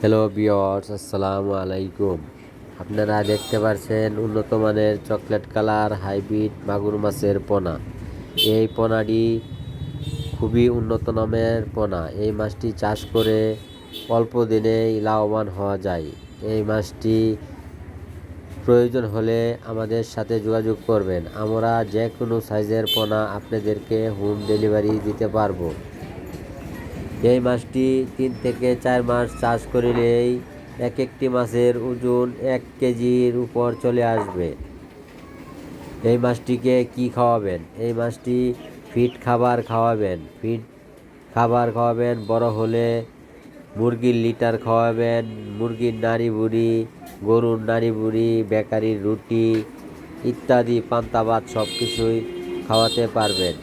Hello বিয়র্স আসসালামু আলাইকুম আপনারা দেখতে পাচ্ছেন উন্নত মানের চকলেট কালার হাইব্রিড মাগুর মাছের পোনা। এই পোনাটি খুবই উন্নত নামের পোনা। এই মাছটি চাষ করে অল্প দিনেই লাভবান হওয়া যায়। এই মাছটি প্রয়োজন হলে আমাদের সাথে যোগাযোগ করবেন। আমরা যে কোনো সাইজের পোনা আপনাদেরকে হোম ডেলিভারি দিতে পারব। এই মাছটি তিন থেকে চার মাস চাষ করিলেই এক একটি মাছের ওজন এক কেজির উপর চলে আসবে। এই মাছটিকে কি খাওয়াবেন? এই মাছটি ফিট খাবার খাওয়াবেন। ফিট খাবার খাওয়াবেন, বড় হলে মুরগির লিটার খাওয়াবেন, মুরগির নাড়ি বুড়ি গরুর নাড়ি বুড়ি বেকারির রুটি ইত্যাদি, পান্তা ভাত সব কিছুই খাওয়াতে পারবেন।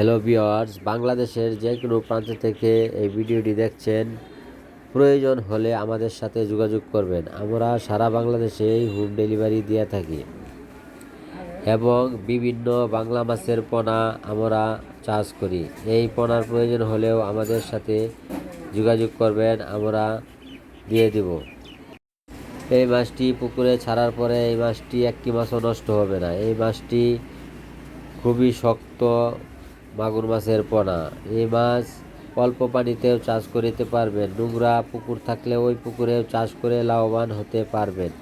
হ্যালো ভিওয়ার্স বাংলাদেশের যে কোনো প্রান্ত থেকে এই ভিডিওটি দেখছেন, প্রয়োজন হলে আমাদের সাথে যোগাযোগ করবেন। আমরা সারা বাংলাদেশেই হোম ডেলিভারি দিয়ে থাকি। এবং বিভিন্ন বাংলা মাছের পোনা আমরা চাষ করি। এই পোনার প্রয়োজন হলেও আমাদের সাথে যোগাযোগ করবেন, আমরা দিয়ে দেব। এই মাছটি পুকুরে ছাড়ার পরে এই মাছটি একটি মাছও নষ্ট হবে না। এই মাছটি খুবই শক্ত মাগুর মাছের পোনা। এই মাছ অল্প পানিতেও চাষ করিতে পারবেন। নোংরা পুকুর থাকলে ওই পুকুরেও চাষ করে লাভবান হতে পারবেন।